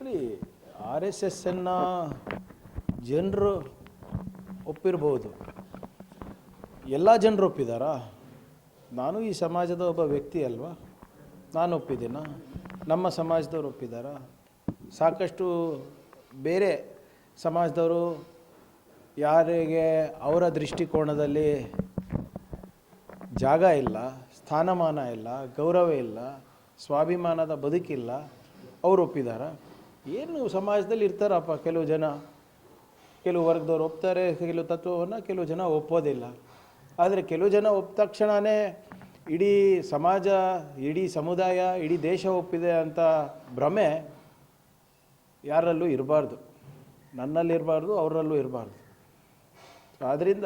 ಅಲ್ಲಿ R S ಎಸ್ಸನ್ನು ಜನರು ಒಪ್ಪಿರ್ಬೋದು. ಎಲ್ಲ ಜನರು ಒಪ್ಪಿದಾರಾ? ನಾನು ಈ ಸಮಾಜದ ಒಬ್ಬ ವ್ಯಕ್ತಿ ಅಲ್ವಾ? ನಾನು ಒಪ್ಪಿದ್ದೀನ? ನಮ್ಮ ಸಮಾಜದವ್ರು ಒಪ್ಪಿದಾರಾ? ಸಾಕಷ್ಟು ಬೇರೆ ಸಮಾಜದವರು ಯಾರಿಗೆ ಅವರ ದೃಷ್ಟಿಕೋನದಲ್ಲಿ ಜಾಗ ಇಲ್ಲ, ಸ್ಥಾನಮಾನ ಇಲ್ಲ, ಗೌರವ ಇಲ್ಲ, ಸ್ವಾಭಿಮಾನದ ಬದುಕಿಲ್ಲ ಅವ್ರು ಒಪ್ಪಿದಾರ ಏನು ಸಮಾಜದಲ್ಲಿ ಇರ್ತಾರಪ್ಪ ಕೆಲವು ಜನ? ಕೆಲವು ವರ್ಗದವ್ರು ಒಪ್ತಾರೆ, ಕೆಲವು ತತ್ವವನ್ನು ಕೆಲವು ಜನ ಒಪ್ಪೋದಿಲ್ಲ. ಆದರೆ ಕೆಲವು ಜನ ಒಪ್ಪ ತಕ್ಷಣವೇ ಇಡೀ ಸಮಾಜ, ಇಡೀ ಸಮುದಾಯ, ಇಡೀ ದೇಶ ಒಪ್ಪಿದೆ ಅಂತ ಭ್ರಮೆ ಯಾರಲ್ಲೂ ಇರಬಾರ್ದು. ನನ್ನಲ್ಲಿ ಇರಬಾರ್ದು ಅವರಲ್ಲೂ ಇರಬಾರ್ದು. ಆದ್ದರಿಂದ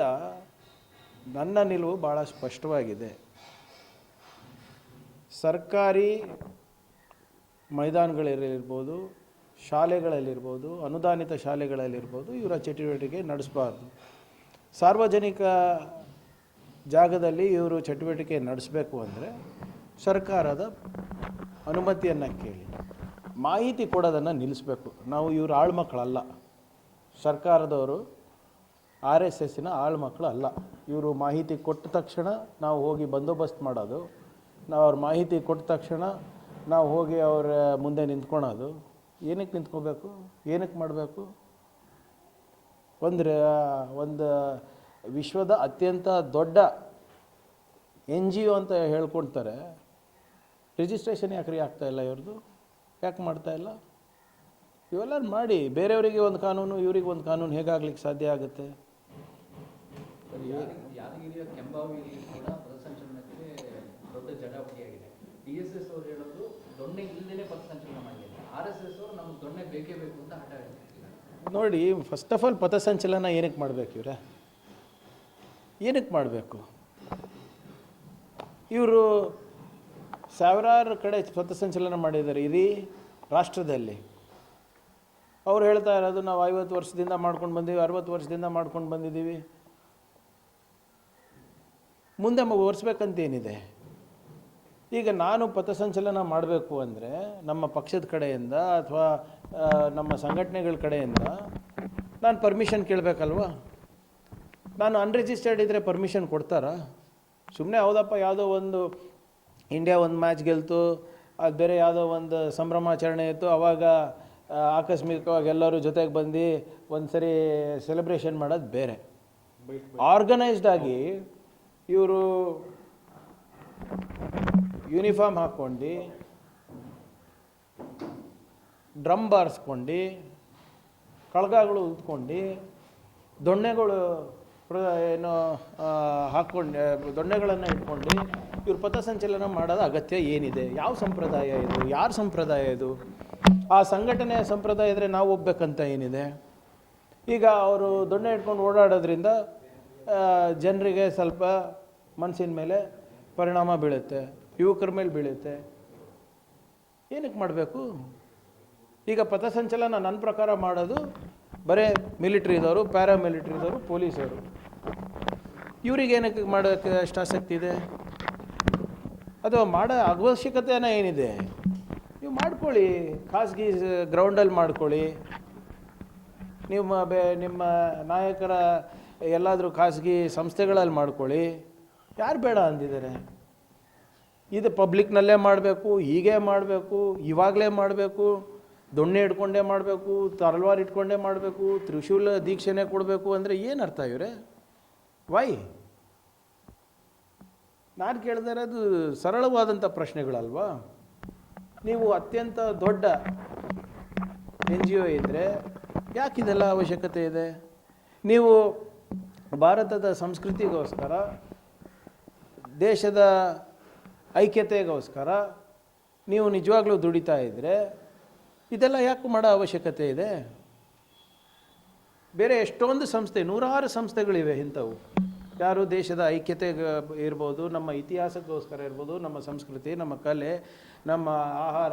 ನನ್ನ ನಿಲುವು ಭಾಳ ಸ್ಪಷ್ಟವಾಗಿದೆ. ಸರ್ಕಾರಿ ಮೈದಾನಗಳಲ್ಲಿರ್ಬೋದು, ಶಾಲೆಗಳಲ್ಲಿರ್ಬೋದು, ಅನುದಾನಿತ ಶಾಲೆಗಳಲ್ಲಿರ್ಬೋದು ಇವರ ಚಟುವಟಿಕೆ ನಡೆಸಬಾರ್ದು. ಸಾರ್ವಜನಿಕ ಜಾಗದಲ್ಲಿ ಇವರು ಚಟುವಟಿಕೆ ನಡೆಸಬೇಕು ಅಂದರೆ ಸರ್ಕಾರದ ಅನುಮತಿಯನ್ನು ಕೇಳಿ. ಮಾಹಿತಿ ಕೊಡೋದನ್ನು ನಿಲ್ಲಿಸಬೇಕು. ನಾವು ಇವರು ಆಳ್ಮಕ್ಕಳಲ್ಲ. ಸರ್ಕಾರದವರು ಆರ್ ಎಸ್ ಎಸ್ಸಿನ ಆಳ್ಮಕ್ಕಳು ಅಲ್ಲ ಇವರು ಮಾಹಿತಿ ಕೊಟ್ಟ ತಕ್ಷಣ ನಾವು ಹೋಗಿ ಬಂದೋಬಸ್ತ್ ಮಾಡೋದು, ನಾವು ಅವ್ರ ಮಾಹಿತಿ ಕೊಟ್ಟ ತಕ್ಷಣ ನಾವು ಹೋಗಿ ಅವರ ಮುಂದೆ ನಿಂತ್ಕೊಳೋದು. ಏನಕ್ಕೆ ನಿಂತ್ಕೋಬೇಕು? ಏನಕ್ಕೆ ಮಾಡಬೇಕು? ಒಂದು ಒಂದು ವಿಶ್ವದ ಅತ್ಯಂತ ದೊಡ್ಡ ಎನ್ ಜಿ ಒ ಅಂತ ಹೇಳ್ಕೊಳ್ತಾರೆ ರಿಜಿಸ್ಟ್ರೇಷನ್ ಯಾಕೆ ರೀ ಆಗ್ತಾ ಇಲ್ಲ ಇವ್ರದ್ದು ಯಾಕೆ ಮಾಡ್ತಾ ಇಲ್ಲ? ಇವೆಲ್ಲ ಮಾಡಿ, ಬೇರೆಯವರಿಗೆ ಒಂದು ಕಾನೂನು, ಇವರಿಗೆ ಒಂದು ಕಾನೂನು ಹೇಗಾಗ್ಲಿಕ್ಕೆ ಸಾಧ್ಯ ಆಗುತ್ತೆ? ಯಾದಗಿರಿ- ಯಾದಗಿರಿಯ ಕೆಂಬಾವಿಯಲ್ಲಿ ಕೂಡ ದೊಡ್ಡ ಜಟಾಪಟಿಯಾಗಿದೆ ಡಿ ಎಸ್ ಎಸ್ ಅವರು ಹೇಳೋದು ದೊಣ್ಣೆ ಇಲ್ಲದೇ ಪಥಸಂಚಲನ ಮಾಡಿದ್ದಾರೆ. ಆರ್ ಎಸ್ ಎಸ್ ಅವರು ನಮ್ಗೆ ದೊಣ್ಣೆ ಬೇಕೇ ಬೇಕು ಅಂತ ಹಠ ನೋಡಿ ಫಸ್ಟ್ ಆಫ್ ಆಲ್ ಪಥಸಂಚಲನ ಏನಕ್ಕೆ ಮಾಡಬೇಕು ಇವರೇ? ಏನಕ್ಕೆ ಮಾಡಬೇಕು? ಇವರು ಸಾವಿರಾರು ಕಡೆ ಪಥಸಂಚಲನ ಮಾಡಿದ್ದಾರೆ ಇಡೀ ರಾಷ್ಟ್ರದಲ್ಲಿ. ಅವ್ರು ಹೇಳ್ತಾ ಇರೋದು, ನಾವು ಐವತ್ತು ವರ್ಷದಿಂದ ಮಾಡ್ಕೊಂಡು ಬಂದೀವಿ, ಅರವತ್ತು ವರ್ಷದಿಂದ ಮಾಡ್ಕೊಂಡು ಬಂದಿದ್ದೀವಿ ಮುಂದೆ ಮಗು ಒರೆಸ್ಬೇಕಂತೇನಿದೆ ಈಗ ನಾನು ಪಥಸಂಚಲನ ಮಾಡಬೇಕು ಅಂದರೆ ನಮ್ಮ ಪಕ್ಷದ ಕಡೆಯಿಂದ ಅಥವಾ ನಮ್ಮ ಸಂಘಟನೆಗಳ ಕಡೆಯಿಂದ ನಾನು ಪರ್ಮಿಷನ್ ಕೇಳಬೇಕಲ್ವಾ? ನಾನು ಅನ್ರಿಜಿಸ್ಟರ್ಡ್ ಇದ್ದರೆ ಪರ್ಮಿಷನ್ ಕೊಡ್ತಾರಾ? ಸುಮ್ಮನೆ ಹೌದಪ್ಪ ಯಾವುದೋ ಒಂದು ಇಂಡಿಯಾ ಒಂದು ಮ್ಯಾಚ್ ಗೆಲ್ತು ಅದು ಬೇರೆ ಯಾವುದೋ ಒಂದು ಸಂಭ್ರಮಾಚರಣೆ ಇತ್ತು ಆವಾಗ ಆಕಸ್ಮಿಕವಾಗಿ ಎಲ್ಲರೂ ಜೊತೆಗೆ ಬಂದು ಒಂದು ಸರಿ ಸೆಲೆಬ್ರೇಷನ್ ಮಾಡೋದು ಬೇರೆ. ಆರ್ಗನೈಸ್ಡ್ ಆಗಿ ಇವರು ಯೂನಿಫಾರ್ಮ್ ಹಾಕ್ಕೊಂಡು, ಡ್ರಮ್ ಬಾರಿಸ್ಕೊಂಡು, ಕಳಗಗಳು ಉತ್ಕೊಂಡು ದೊಣ್ಣೆಗಳು ಏನು ಹಾಕ್ಕೊಂಡು, ದೊಣ್ಣೆಗಳನ್ನು ಇಟ್ಕೊಂಡು, ಇವ್ರು ಪಥಸಂಚಲನ ಮಾಡೋದು ಅಗತ್ಯ ಏನಿದೆ? ಯಾವ ಸಂಪ್ರದಾಯ ಇದು? ಯಾರ ಸಂಪ್ರದಾಯ ಇದು? ಆ ಸಂಘಟನೆಯ ಸಂಪ್ರದಾಯ ಇದ್ದರೆ ನಾವು ಹೋಗ್ಬೇಕಂತ ಏನಿದೆ? ಈಗ ಅವರು ದೊಣ್ಣೆ ಇಟ್ಕೊಂಡು ಓಡಾಡೋದ್ರಿಂದ ಜನರಿಗೆ ಸ್ವಲ್ಪ ಮನಸ್ಸಿನ ಮೇಲೆ ಪರಿಣಾಮ ಬೀಳುತ್ತೆ. ಯುವಕರ ಮೇಲೆ ಬೀಳುತ್ತೆ ಏನಕ್ಕೆ ಮಾಡಬೇಕು? ಈಗ ಪಥಸಂಚಲನ ನನ್ನ ಪ್ರಕಾರ ಮಾಡೋದು ಬರೇ ಮಿಲಿಟ್ರಿದವರು ಪ್ಯಾರಾಮಿಲಿಟ್ರಿದವರು ಪೊಲೀಸರು. ಇವ್ರಿಗೆ ಏನಕ್ಕೆ ಮಾಡೋಕ್ಕೆ ಅಷ್ಟು ಆಸಕ್ತಿ ಇದೆ? ಅಥವಾ ಮಾಡೋ ಅವಶ್ಯಕತೆನ ಏನಿದೆ? ನೀವು ಮಾಡ್ಕೊಳ್ಳಿ. ಖಾಸಗಿ ಗ್ರೌಂಡಲ್ಲಿ ಮಾಡ್ಕೊಳ್ಳಿ. ನಿಮ್ಮ ಬೆ, ನಿಮ್ಮ ನಾಯಕರ ಎಲ್ಲಾದರೂ ಖಾಸಗಿ ಸಂಸ್ಥೆಗಳಲ್ಲಿ ಮಾಡ್ಕೊಳ್ಳಿ. ಯಾರು ಬೇಡ ಅಂದಿದ್ದಾರೆ? ಇದು ಪಬ್ಲಿಕ್ನಲ್ಲೇ ಮಾಡಬೇಕು, ಹೀಗೆ ಮಾಡಬೇಕು, ಇವಾಗಲೇ ಮಾಡಬೇಕು, ದೊಣ್ಣೆ ಇಟ್ಕೊಂಡೇ ಮಾಡಬೇಕು, ತರಲ್ವಾರ್ ಇಟ್ಕೊಂಡೇ ಮಾಡಬೇಕು, ತ್ರಿಶೂಲ ದೀಕ್ಷೆನೇ ಕೊಡಬೇಕು ಅಂದರೆ ಏನು ಅರ್ಥ ಇವರೇ? ವೈ ನಾನು ಕೇಳಿದರೆ ಅದು ಸರಳವಾದಂಥ ಪ್ರಶ್ನೆಗಳಲ್ವಾ? ನೀವು ಅತ್ಯಂತ ದೊಡ್ಡ ಎನ್ ಜಿ ಒ ಇದ್ದರೆ ಯಾಕೆ ಇದೆಲ್ಲ ಅವಶ್ಯಕತೆ ಇದೆ? ನೀವು ಭಾರತದ ಸಂಸ್ಕೃತಿಗೋಸ್ಕರ ದೇಶದ ಐಕ್ಯತೆಗೋಸ್ಕರ ನೀವು ನಿಜವಾಗ್ಲೂ ದುಡಿತಾ ಇದ್ದರೆ ಇದೆಲ್ಲ ಯಾಕೆ ಮಾಡೋ ಅವಶ್ಯಕತೆ ಇದೆ? ಬೇರೆ ಎಷ್ಟೊಂದು ಸಂಸ್ಥೆ, ನೂರಾರು ಸಂಸ್ಥೆಗಳಿವೆ ಇಂಥವು. ಯಾರು ದೇಶದ ಐಕ್ಯತೆ ಇರ್ಬೋದು, ನಮ್ಮ ಇತಿಹಾಸಕ್ಕೋಸ್ಕರ ಇರ್ಬೋದು, ನಮ್ಮ ಸಂಸ್ಕೃತಿ, ನಮ್ಮ ಕಲೆ, ನಮ್ಮ ಆಹಾರ,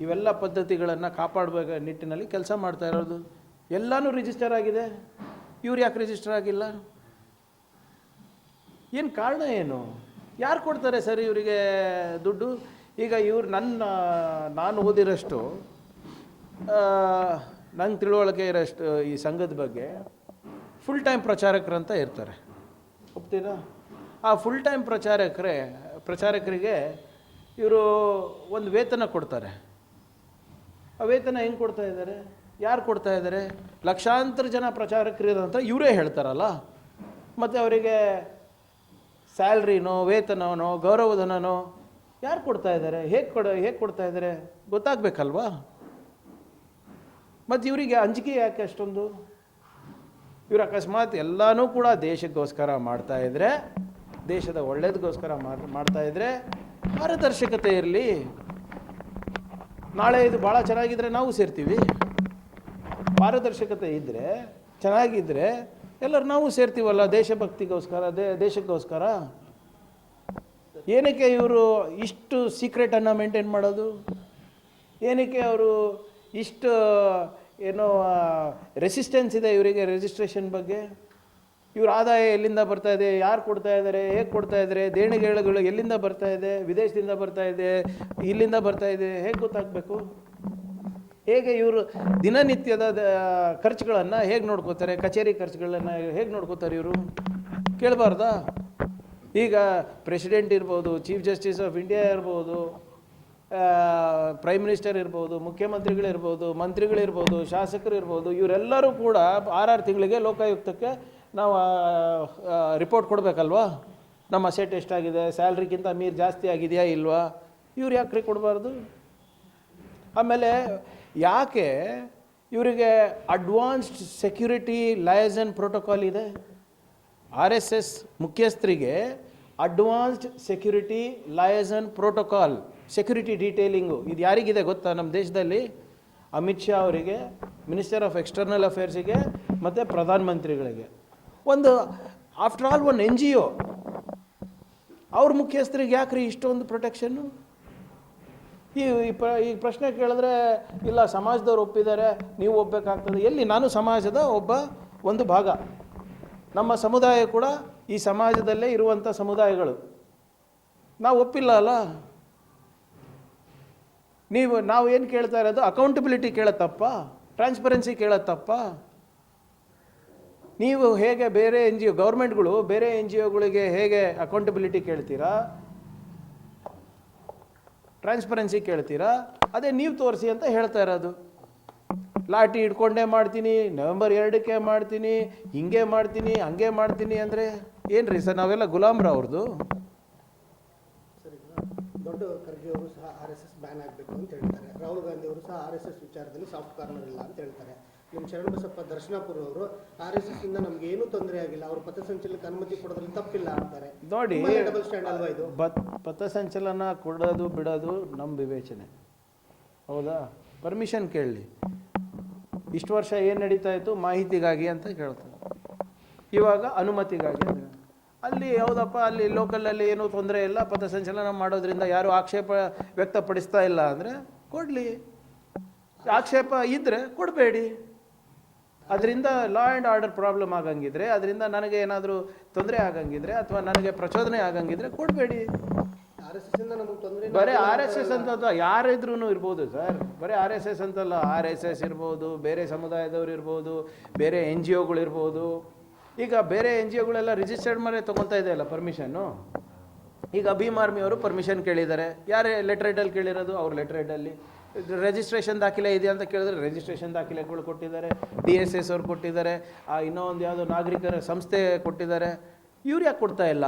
ಇವೆಲ್ಲ ಪದ್ಧತಿಗಳನ್ನು ಕಾಪಾಡಬೇಕ ನಿಟ್ಟಿನಲ್ಲಿ ಕೆಲಸ ಮಾಡ್ತಾ ಇರೋದು. ಎಲ್ಲನೂ ರಿಜಿಸ್ಟರ್ ಆಗಿದೆ. ಇವ್ರು ಯಾಕೆ ರಿಜಿಸ್ಟರ್ ಆಗಿಲ್ಲ? ಏನು ಕಾರಣ ಏನು? ಯಾರು ಕೊಡ್ತಾರೆ ಸರ್ ಇವರಿಗೆ ದುಡ್ಡು? ಈಗ ಇವ್ರು ನನ್ನ, ನಾನು ಓದಿರೋಷ್ಟು ನಂಗೆ ತಿಳುವಳಿಕೆ ಇರೋಷ್ಟು ಈ ಸಂಘದ ಬಗ್ಗೆ ಫುಲ್ ಟೈಮ್ ಪ್ರಚಾರಕರಂತ ಇರ್ತಾರೆ. ಒಪ್ತೀರಾ? ಆ ಫುಲ್ ಟೈಮ್ ಪ್ರಚಾರಕರೇ, ಪ್ರಚಾರಕರಿಗೆ ಇವರು ಒಂದು ವೇತನ ಕೊಡ್ತಾರೆ. ಆ ವೇತನ ಹೆಂಗೆ ಕೊಡ್ತಾ ಇದ್ದಾರೆ ಯಾರು ಕೊಡ್ತಾ ಇದ್ದಾರೆ ಲಕ್ಷಾಂತರ ಜನ ಪ್ರಚಾರಕರು ಅಂತ ಇವರೇ ಹೇಳ್ತಾರಲ್ಲ. ಮತ್ತು ಅವರಿಗೆ ಸ್ಯಾಲ್ರಿನೋ ವೇತನವನೋ ಗೌರವಧನನೋ ಯಾರು ಕೊಡ್ತಾ ಇದ್ದಾರೆ? ಹೇಗೆ ಕೊಡ, ಹೇಗೆ ಕೊಡ್ತಾ ಇದ್ದಾರೆ? ಗೊತ್ತಾಗಬೇಕಲ್ವಾ? ಮತ್ತು ಇವರಿಗೆ ಅಂಜಿಕೆ ಯಾಕೆ ಅಷ್ಟೊಂದು? ಇವರು ಅಕಸ್ಮಾತ್ ಎಲ್ಲನೂ ಕೂಡ ದೇಶಕ್ಕೋಸ್ಕರ ಮಾಡ್ತಾ ಇದ್ದರೆ ದೇಶದ ಒಳ್ಳೇದಕ್ಕೋಸ್ಕರ ಮಾಡ್- ಮಾಡ್ತಾ ಇದ್ರೆ ಪಾರದರ್ಶಕತೆ ಇರಲಿ. ನಾಳೆ ಇದು ಭಾಳ ಚೆನ್ನಾಗಿದ್ರೆ ನಾವು ಸೇರ್ತೀವಿ. ಪಾರದರ್ಶಕತೆ ಇದ್ದರೆ ಚೆನ್ನಾಗಿದ್ದರೆ ಎಲ್ಲರೂ ನಾವು ಸೇರ್ತೀವಲ್ಲ, ದೇಶಭಕ್ತಿಗೋಸ್ಕರ, ದೇ, ದೇಶಕ್ಕೋಸ್ಕರ? ಏನಕ್ಕೆ ಇವರು ಇಷ್ಟು ಸೀಕ್ರೆಟನ್ನು ಮೇಂಟೈನ್ ಮಾಡೋದು? ಏನಕ್ಕೆ ಅವರು ಇಷ್ಟು, ಏನೋ ರೆಸಿಸ್ಟೆನ್ಸ್ ಇದೆ ಇವರಿಗೆ ರಿಜಿಸ್ಟ್ರೇಷನ್ ಬಗ್ಗೆ? ಇವ್ರ ಆದಾಯ ಎಲ್ಲಿಂದ ಬರ್ತಾ ಇದೆ? ಯಾರು ಕೊಡ್ತಾ ಇದ್ದಾರೆ ಹೇಗೆ ಕೊಡ್ತಾ ಇದ್ದಾರೆ ದೇಣಿಗೆಗಳು ಎಲ್ಲಿಂದ ಬರ್ತಾ ಇದೆ? ವಿದೇಶದಿಂದ ಬರ್ತಾ ಇದೆ? ಇಲ್ಲಿಂದ ಬರ್ತಾ ಇದೆ? ಹೇಗೆ ಗೊತ್ತಾಗಬೇಕು? ಹೇಗೆ ಇವರು ದಿನನಿತ್ಯದ ಖರ್ಚುಗಳನ್ನು ಹೇಗೆ ನೋಡ್ಕೋತಾರೆ, ಕಚೇರಿ ಖರ್ಚುಗಳನ್ನು ಹೇಗೆ ನೋಡ್ಕೋತಾರೆ ಇವರು? ಕೇಳಬಾರ್ದಾ? ಈಗ ಪ್ರೆಸಿಡೆಂಟ್ ಇರ್ಬೋದು ಚೀಫ್ ಜಸ್ಟಿಸ್ ಆಫ್ ಇಂಡಿಯಾ ಇರ್ಬೋದು ಪ್ರೈಮ್ ಮಿನಿಸ್ಟರ್ ಇರ್ಬೋದು, ಮುಖ್ಯಮಂತ್ರಿಗಳಿರ್ಬೋದು, ಮಂತ್ರಿಗಳಿರ್ಬೋದು ಶಾಸಕರು ಇರ್ಬೋದು ಇವರೆಲ್ಲರೂ ಕೂಡ ಆರಾರು ತಿಂಗಳಿಗೆ ಲೋಕಾಯುಕ್ತಕ್ಕೆ ನಾವು ರಿಪೋರ್ಟ್ ಕೊಡಬೇಕಲ್ವಾ? ನಮ್ಮ ಅಸೆಟ್ ಎಷ್ಟಾಗಿದೆ ಸ್ಯಾಲ್ರಿಗಿಂತ ಮೀರು ಜಾಸ್ತಿ ಆಗಿದೆಯಾ ಇಲ್ವಾ? ಇವ್ರು ಯಾಕ್ರಿ ಕೊಡಬಾರ್ದು? ಆಮೇಲೆ ಯಾಕೆ ಇವರಿಗೆ ಅಡ್ವಾನ್ಸ್ಡ್ ಸೆಕ್ಯೂರಿಟಿ ಲಯಸನ್ ಪ್ರೋಟೋಕಾಲ್ ಇದೆ? ಆರ್ ಎಸ್ ಎಸ್ ಮುಖ್ಯಸ್ಥರಿಗೆ advanced security liaison protocol, security detailing ಇದು ಯಾರಿಗಿದೆ ಗೊತ್ತಾ ನಮ್ಮ ದೇಶದಲ್ಲಿ? ಅಮಿತ್ ಶಾ ಅವರಿಗೆ ಮಿನಿಸ್ಟರ್ ಆಫ್ ಎಕ್ಸ್ಟರ್ನಲ್ ಅಫೇರ್ಸಿಗೆ ಮತ್ತು ಪ್ರಧಾನಮಂತ್ರಿಗಳಿಗೆ ಒಂದು after all one N G O. ಅವ್ರ ಮುಖ್ಯಸ್ಥರಿಗೆ ಯಾಕ್ರಿ ಇಷ್ಟೊಂದು ಪ್ರೊಟೆಕ್ಷನ್ನು ಈ ಪ್ರ, ಈ ಪ್ರಶ್ನೆ ಕೇಳಿದ್ರೆ, ಇಲ್ಲ, ಸಮಾಜದವ್ರು ಒಪ್ಪಿದ್ದಾರೆ, ನೀವು ಒಪ್ಪಬೇಕಾಗ್ತದೆ ಎಲ್ಲಿ? ನಾನು ಸಮಾಜದ ಒಬ್ಬ ಒಂದು ಭಾಗ. ನಮ್ಮ ಸಮುದಾಯ ಕೂಡ ಈ ಸಮಾಜದಲ್ಲೇ ಇರುವಂಥ ಸಮುದಾಯಗಳು. ನಾವು ಒಪ್ಪಿಲ್ಲ ಅಲ್ಲ? ನೀವು, ನಾವು ಏನು ಕೇಳ್ತಾ ಇರೋದು? ಅಕೌಂಟಬಿಲಿಟಿ ಕೇಳತ್ತಪ್ಪ ಟ್ರಾನ್ಸ್ಪರೆನ್ಸಿ ಕೇಳತ್ತಪ್ಪ ನೀವು ಹೇಗೆ ಬೇರೆ ಎನ್ ಜಿ ಒ ಗೌರ್ಮೆಂಟ್ಗಳು ಬೇರೆ ಎನ್ ಜಿ ಒಗಳಿಗೆ ಹೇಗೆ ಅಕೌಂಟಬಿಲಿಟಿ ಕೇಳ್ತೀರಾ? ಟ್ರಾನ್ಸ್ಪರೆನ್ಸಿ ಕೇಳ್ತೀರಾ? ಅದೇ ನೀವು ತೋರಿಸಿ ಅಂತ ಹೇಳ್ತಾ ಇರೋದು. ಲಾಟಿ ಇಟ್ಕೊಂಡೇ ಮಾಡ್ತೀನಿ, ನವೆಂಬರ್ ಎರಡಕ್ಕೆ ಮಾಡ್ತೀನಿ, ಹಿಂಗೆ ಮಾಡ್ತೀನಿ, ಹಂಗೆ ಮಾಡ್ತೀನಿ ಅಂದರೆ ಏನು ರೀ ಸರ್ ನಾವೆಲ್ಲ ಗುಲಾಮ್ರ ಅವ್ರದ್ದು ದೊಡ್ಡ ಸಹ ಆರ್ ಎಸ್ ಎಸ್ ಬ್ಯಾನ್ ಆಗಬೇಕು ಅಂತ ಹೇಳ್ತಾರೆ. ರಾಹುಲ್ ಗಾಂಧಿ ಅವರು ಸಹ ಆರ್ ಎಸ್ ಎಸ್ ವಿಚಾರದಲ್ಲಿ ಸಾಫ್ಟ್ ಕಾರ್ನರ್ ಇಲ್ಲ ಅಂತ ಹೇಳ್ತಾರೆ. ನಿಮ್ಮ ಶರಣಬಸಪ್ಪ ದರ್ಶನಾಪುರ ಅವರು ಆರ್ ಎಸ್ ಎಸ್ ಇಂದ ನಮ್ಗೆ ಏನು ತೊಂದರೆ ಆಗಿಲ್ಲ. ಅವರು ಪಥಸಂಚಲನಕ್ಕೆ ಅನುಮತಿ ಕೊಡೋದ್ರಲ್ಲಿ ತಪ್ಪಿಲ್ಲ ಅಂತಾರೆ. ನೋಡಿ ಡಬಲ್ ಸ್ಟ್ಯಾಂಡ್ ಅಲ್ವಾ ಇದು? ಪಥಸಂಚಲನ ಕೊಡೋದು ಬಿಡೋದು ನಮ್ಮ ವಿವೇಚನೆ. ಹೌದಾ? ಪರ್ಮಿಷನ್ ಕೇಳಲಿ ಇಷ್ಟು ವರ್ಷ ಏನು ನಡೀತಾ ಇತ್ತು? ಮಾಹಿತಿಗಾಗಿ ಅಂತ ಕೇಳ್ತಾರೆ. ಇವಾಗ ಅನುಮತಿಗಾಗಿ. ಅಲ್ಲಿ ಯಾವುದಪ್ಪ ಅಲ್ಲಿ ಲೋಕಲಲ್ಲಿ ಏನೂ ತೊಂದರೆ ಇಲ್ಲ. ಪಥಸಂಚಲನ ಮಾಡೋದ್ರಿಂದ ಯಾರು ಆಕ್ಷೇಪ ವ್ಯಕ್ತಪಡಿಸ್ತಾ ಇಲ್ಲ ಅಂದರೆ ಕೊಡಲಿ. ಆಕ್ಷೇಪ ಇದ್ದರೆ ಕೊಡಬೇಡಿ. ಅದರಿಂದ ಲಾ ಆ್ಯಂಡ್ ಆರ್ಡರ್ ಪ್ರಾಬ್ಲಮ್ ಆಗಂಗಿದ್ರೆ ಅದರಿಂದ ನನಗೆ ಏನಾದರೂ ತೊಂದರೆ ಆಗಂಗಿದ್ರೆ ಅಥವಾ ನನಗೆ ಪ್ರಚೋದನೆ ಆಗಂಗಿದ್ರೆ ಕೊಡಬೇಡಿ. ಬರೀ ಆರ್ ಎಸ್ ಎಸ್ ಅಂತ ಯಾರಿದ್ರೂ ಇರ್ಬೋದು ಸರ್. ಬರೀ ಆರ್ ಎಸ್ ಎಸ್ ಅಂತಲ್ಲ ಆರ್ ಎಸ್ ಎಸ್ ಇರ್ಬೋದು ಬೇರೆ ಸಮುದಾಯದವ್ರು ಇರ್ಬೋದು ಬೇರೆ ಎನ್ ಜಿ ಒಗಳು ಇರ್ಬೋದು. ಈಗ ಬೇರೆ ಎನ್ ಜಿ ಒಗಳೆಲ್ಲ ರಿಜಿಸ್ಟರ್ಡ್ ಮೇಲೆ ತೊಗೊತಾ ಇದೆಯಲ್ಲ ಪರ್ಮಿಷನ್ನು ಈಗ ಭೀಮ್ ಆರ್ಮಿ ಅವರು ಪರ್ಮಿಷನ್ ಕೇಳಿದ್ದಾರೆ. ಯಾರೇ ಲೆಟರ್ ಹೆಡ್ಡಲ್ಲಿ ಕೇಳಿರೋದು ಅವ್ರ ಲೆಟರ್ ಹೆಡಲ್ಲಿ ರಿಜಿಸ್ಟ್ರೇಷನ್ ದಾಖಲೆ ಇದೆಯಾ ಅಂತ ಕೇಳಿದ್ರೆ ರಿಜಿಸ್ಟ್ರೇಷನ್ ದಾಖಲೆಗಳು ಕೊಟ್ಟಿದ್ದಾರೆ ಡಿ ಎಸ್ ಎಸ್ ಅವ್ರು ಕೊಟ್ಟಿದ್ದಾರೆ ಆ ಇನ್ನೂ ಒಂದು ಯಾವುದೋ ನಾಗರಿಕರ ಸಂಸ್ಥೆ ಕೊಟ್ಟಿದ್ದಾರೆ ಇವ್ರು ಯಾಕೆ ಕೊಡ್ತಾ ಇಲ್ಲ?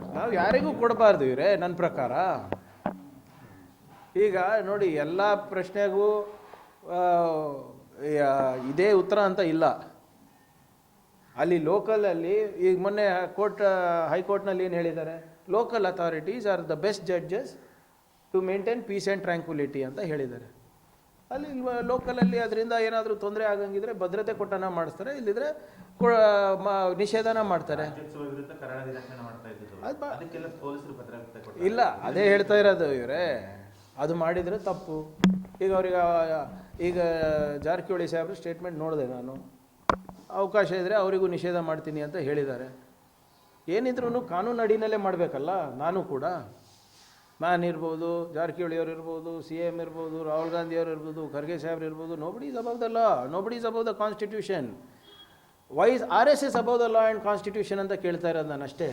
ಅನ್ನೋ ನಾವು ಯಾರಿಗೂ ಕೊಡಬಾರ್ದು ಇವರೇ ನನ್ನ ಪ್ರಕಾರ. ಈಗ ನೋಡಿ ಎಲ್ಲ ಪ್ರಶ್ನೆಗೂ ಇದೇ ಉತ್ತರ ಅಂತ ಇಲ್ಲ. ಅಲ್ಲಿ ಲೋಕಲಲ್ಲಿ ಈಗ ಮೊನ್ನೆ ಕೋರ್ಟ್ ಹೈಕೋರ್ಟ್ನಲ್ಲಿ ಏನು ಹೇಳಿದ್ದಾರೆ? Local authorities are the best judges to maintain peace and tranquillity ಅಂತ ಹೇಳಿದ್ದಾರೆ. ಅಲ್ಲಿ ಲೋಕಲಲ್ಲಿ ಅದರಿಂದ ಏನಾದರೂ ತೊಂದರೆ ಆಗಂಗಿದ್ರೆ ಭದ್ರತೆ ಕೊಟ್ಟನ ಮಾಡಿಸ್ತಾರೆ ಇಲ್ಲಿದ್ರೆ ನಿಷೇಧನ ಮಾಡ್ತಾರೆ. ಇಲ್ಲ ಅದೇ ಹೇಳ್ತಾ ಇರೋದು ಇವರೇ. ಅದು ಮಾಡಿದರೆ ತಪ್ಪು. ಈಗ ಅವ್ರಿಗೆ ಈಗ ಜಾರಕಿಹೊಳಿ ಸಾಹೇಬ್ರು ಸ್ಟೇಟ್ಮೆಂಟ್ ನೋಡಿದೆ ನಾನು. ಅವಕಾಶ ಇದ್ದರೆ ಅವರಿಗೂ ನಿಷೇಧ ಮಾಡ್ತೀನಿ ಅಂತ ಹೇಳಿದ್ದಾರೆ. ಏನಿದ್ರೂ ಕಾನೂನು ಅಡಿನಲ್ಲೇ ಮಾಡಬೇಕಲ್ಲ ನಾನು ಕೂಡ. ನಾನಿರ್ಬೋದು ಇರ್ಬೋದು ಅವ್ರು ಇರ್ಬೋದು ಸಿ ಎಂ ಇರ್ಬೋದು ರಾಹುಲ್ ಗಾಂಧಿ ಅವ್ರು ಇರ್ಬೋದು ಖರ್ಗೆ ಸಾಹೇಬ್ರು ಇರ್ಬೋದು nobody is above the law nobody is above the constitution why's R S S above the law and constitution ಅಂತ ಕೇಳ್ತಾ ಇರೋದು ನಾನು ಅಷ್ಟೇ.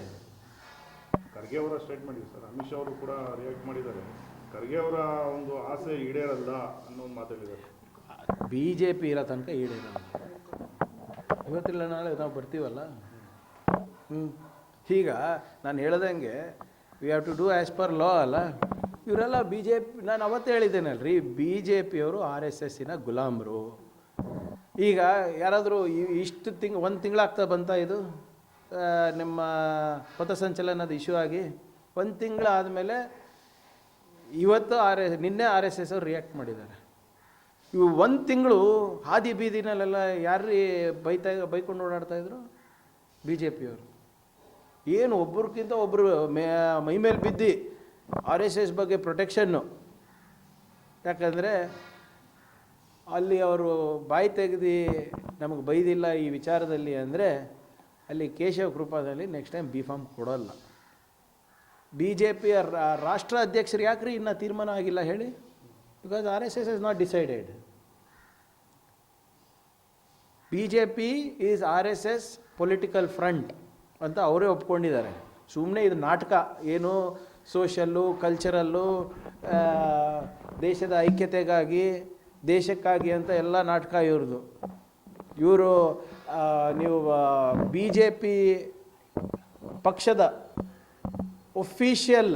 ಖರ್ಗೆ ಅವರ ಸ್ಟೇಟ್ ಮಾಡಿದ್ರು ಸರ್. ಅಮಿತ್ ಶಾ ಅವರು ಕೂಡ ರಿಯಾಕ್ಟ್ ಮಾಡಿದ್ದಾರೆ. ಖರ್ಗೆ ಅವರ ಒಂದು ಆಸೆ ಈಡೇರಲ್ಲ ಅನ್ನೋ ಒಂದು ಮಾತಾಡಿದ್ದಾರೆ ಬಿ ಜೆ ಪಿ ಇರೋ ತನಕ ಈಡೇರಲ್ಲ. ಇವತ್ತಿಲ್ಲ ನಾಳೆ ನಾವು ಬರ್ತೀವಲ್ಲ? ಹ್ಞೂ ಈಗ ನಾನು ಹೇಳ್ದಂಗೆ we have to do as per law ಅಲ್ಲ? ಇವರೆಲ್ಲ ಬಿ ಜೆ ಪಿ ನಾನು ಅವತ್ತೇ ಹೇಳಿದ್ದೇನಲ್ರಿ ಬಿ ಜೆ ಪಿಯವರು ಆರ್ ಎಸ್ ಎಸ್ಸಿನ ಗುಲಾಮರು. ಈಗ ಯಾರಾದರೂ ಇಷ್ಟು ತಿಂಗ್, ಒಂದು ತಿಂಗಳಾಗ್ತಾ ಬಂತ ಇದು? ನಿಮ್ಮ ಪಥಸಂಚಲನದ ಇಶ್ಯೂ ಆಗಿ? ಒಂದು ತಿಂಗಳಾದಮೇಲೆ ಇವತ್ತು ಆರ್ ಎಸ್ ನಿನ್ನೆ ಆರ್ ಎಸ್ ಎಸ್ ಅವ್ರು ರಿಯಾಕ್ಟ್ ಮಾಡಿದ್ದಾರೆ. ಇವು ಒಂದು ತಿಂಗಳು ಹಾದಿ ಬೀದಿನಲ್ಲೆಲ್ಲ ಯಾರು ಬೈತಾ ಬೈಕೊಂಡು ಓಡಾಡ್ತಾ ಇದ್ರು? ಬಿ ಜೆ ಪಿಯವರು ಏನು ಒಬ್ರಿಗಿಂತ ಒಬ್ಬರು ಮೇ, ಮೈ ಮೇಲೆ ಬಿದ್ದು ಆರ್ ಎಸ್ ಎಸ್ ಬಗ್ಗೆ ಪ್ರೊಟೆಕ್ಷನ್ನು. ಯಾಕಂದರೆ ಅಲ್ಲಿ ಅವರು ಬಾಯಿ ತೆಗೆದು ನಮಗೆ ಬೈದಿಲ್ಲ ಈ ವಿಚಾರದಲ್ಲಿ ಅಂದರೆ ಅಲ್ಲಿ ಕೇಶವ ಕೃಪಾದಲ್ಲಿ ನೆಕ್ಸ್ಟ್ ಟೈಮ್ ಬಿ ಫಾರ್ಮ್ ಕೊಡೋಲ್ಲ. ಬಿ ಜೆ ಪಿಯ ರಾಷ್ಟ್ರ ಅಧ್ಯಕ್ಷರು ಯಾಕ್ರಿ ಇನ್ನೂ ತೀರ್ಮಾನ ಆಗಿಲ್ಲ ಹೇಳಿ? Because R S S is not decided B J P is R S S political front ಅಂತ ಅವರೇ ಒಪ್ಕೊಂಡಿದ್ದಾರೆ. ಸುಮ್ಮನೆ ಇದು ನಾಟಕ, ಏನು ಸೋಷಲ್ಲು ಕಲ್ಚರಲ್ಲು ದೇಶದ ಐಕ್ಯತೆಗಾಗಿ, ದೇಶಕ್ಕಾಗಿ ಅಂತ ಎಲ್ಲ ನಾಟಕ ಇವ್ರದ್ದು. ಇವರು ನೀವು ಬಿ ಜೆ ಪಿ ಪಕ್ಷದ ಒಫಿಷಿಯಲ್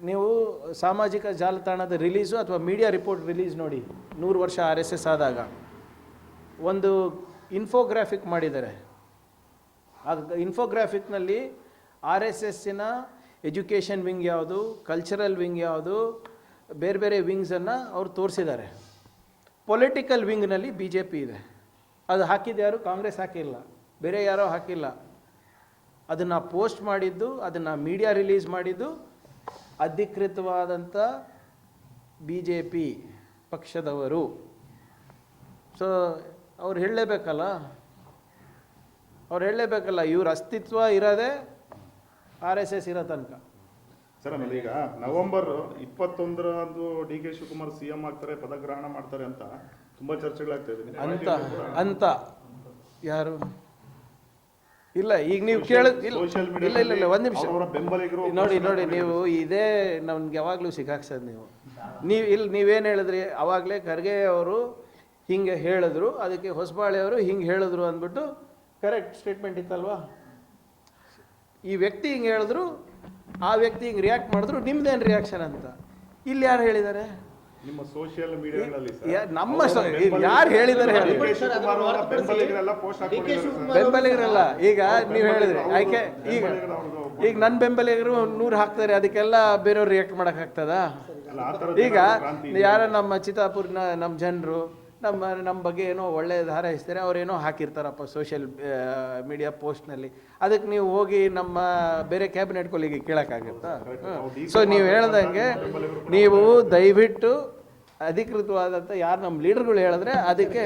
ನೀವು ಸಾಮಾಜಿಕ ಜಾಲತಾಣದ ರಿಲೀಸು ಅಥವಾ ಮೀಡಿಯಾ ರಿಪೋರ್ಟ್ ರಿಲೀಸ್ ನೋಡಿ, ನೂರು ವರ್ಷ ಆರ್ ಎಸ್ ಎಸ್ ಆದಾಗ, ಒಂದು ಇನ್ಫೋಗ್ರಾಫಿಕ್ ಮಾಡಿದ್ದಾರೆ. ಆ ಇನ್ಫೋಗ್ರಾಫಿಕ್ನಲ್ಲಿ ಆರ್ ಎಸ್ ಎಸ್ಸಿನ ಎಜುಕೇಷನ್ ವಿಂಗ್ ಯಾವುದು ಕಲ್ಚರಲ್ ವಿಂಗ್ ಯಾವುದು, ಬೇರೆ ಬೇರೆ ವಿಂಗ್ಸನ್ನು ಅವ್ರು ತೋರಿಸಿದ್ದಾರೆ. ಪೊಲಿಟಿಕಲ್ ವಿಂಗ್ನಲ್ಲಿ ಬಿ ಜೆ ಪಿ ಇದೆ. ಅದು ಹಾಕಿದ್ದು ಯಾರು? ಕಾಂಗ್ರೆಸ್ ಹಾಕಿಲ್ಲ. ಬೇರೆ ಯಾರೋ ಹಾಕಿಲ್ಲ. ಅದನ್ನು ಪೋಸ್ಟ್ ಮಾಡಿದ್ದು, ಅದನ್ನು ಮೀಡಿಯಾ ರಿಲೀಸ್ ಮಾಡಿದ್ದು ಅಧಿಕೃತವಾದಂಥ ಬಿ ಜೆ ಪಿ ಪಕ್ಷದವರು. ಸೊ ಅವ್ರು ಹೇಳಲೇಬೇಕಲ್ಲ? ಅವ್ರು ಹೇಳಲೇಬೇಕಲ್ಲ ಇವ್ರ ಅಸ್ತಿತ್ವ ಇರೋದೇ ಆರ್ ಎಸ್ ಎಸ್ ಇರೋ ತನಕ. ಸರ್ ಆಮೇಲೆ ಈಗ ನವೆಂಬರ್ ಇಪ್ಪತ್ತೊಂದರಂದು D K Shivakumar C M ಆಗ್ತಾರೆ ಪದಗ್ರಹಣ ಮಾಡ್ತಾರೆ ಅಂತ ತುಂಬ ಚರ್ಚೆಗಳಾಗ್ತಾ ಇದೆ. ಅಂತ ಅಂತ. ಯಾರು? ಇಲ್ಲ ಈಗ ನೀವು ಕೇಳ ಇಲ್ಲ ಇಲ್ಲ ಇಲ್ಲ ಒಂದು ನಿಮಿಷ. ಬೆಂಬಲಿಗರು ನೋಡಿ ನೋಡಿ ನೀವು ಇದೇ ನಮ್ಗೆ ಯಾವಾಗಲೂ ಸಿಕ್ಕಾಕ್ಸೋದು ನೀವು. ನೀವು ಇಲ್ಲಿ ನೀವೇನು ಹೇಳಿದ್ರಿ? ಅವಾಗಲೇ ಖರ್ಗೆ ಅವರು ಹಿಂಗೆ ಹೇಳಿದ್ರು ಅದಕ್ಕೆ ಹೊಸಬಾಳೆ ಅವರು ಹಿಂಗೆ ಹೇಳಿದ್ರು ಅಂದ್ಬಿಟ್ಟು ಕರೆಕ್ಟ್ ಸ್ಟೇಟ್ಮೆಂಟ್ ಇತ್ತಲ್ವಾ? ಈ ವ್ಯಕ್ತಿ ಹಿಂಗೆ ಹೇಳಿದ್ರು ಆ ವ್ಯಕ್ತಿ ಹಿಂಗೆ ರಿಯಾಕ್ಟ್ ಮಾಡಿದ್ರು ನಿಮ್ದೇನು ರಿಯಾಕ್ಷನ್ ಅಂತ? ಇಲ್ಲಿ ಯಾರು ಹೇಳಿದ್ದಾರೆ? ನಿಮ್ಮ ಸೋಷಿಯಲ್ ಮೀಡಿಯಾಗಳಲ್ಲಿ ನಮ್ಮ ಯಾರು ಹೇಳಿದ್ದಾರೆ ಹೇಳಿ. ಬೆಂಬಲಿಗರಲ್ಲ ಈಗ ನೀವು ಹೇಳಿದ್ರಿ ಆಯ್ಕೆ ಈಗ ಈಗ ನನ್ನ ಬೆಂಬಲಿಗರು ನೂರು ಹಾಕ್ತಾರೆ ಅದಕ್ಕೆಲ್ಲ ಬೇರೆಯವ್ರು ರಿಯಾಕ್ಟ್ ಮಾಡಕ್ ಆಗ್ತದ? ಈಗ ಯಾರ ನಮ್ಮ ಚಿತ್ತಾಪುರ್ನ ನಮ್ಮ ಜನರು ನಮ್ಮ ನಮ್ಮ ಬಗ್ಗೆ ಏನೋ ಒಳ್ಳೆಯದು ಹಾರೈಸ್ತಾರೆ ಅವರೇನೋ ಹಾಕಿರ್ತಾರಪ್ಪ ಸೋಷಿಯಲ್ ಮೀಡಿಯಾ ಪೋಸ್ಟ್ನಲ್ಲಿ ಅದಕ್ಕೆ ನೀವು ಹೋಗಿ ನಮ್ಮ ಬೇರೆ ಕ್ಯಾಬಿನೆಟ್ ಕೊಲಿಗೆ ಕೇಳೋಕ್ಕಾಗುತ್ತಾ? ಸೊ ನೀವು ಹೇಳ್ದಂಗೆ ನೀವು ದಯವಿಟ್ಟು ಅಧಿಕೃತವಾದಂಥ ಯಾರು ನಮ್ಮ ಲೀಡರ್ಗಳು ಹೇಳಿದ್ರೆ ಅದಕ್ಕೆ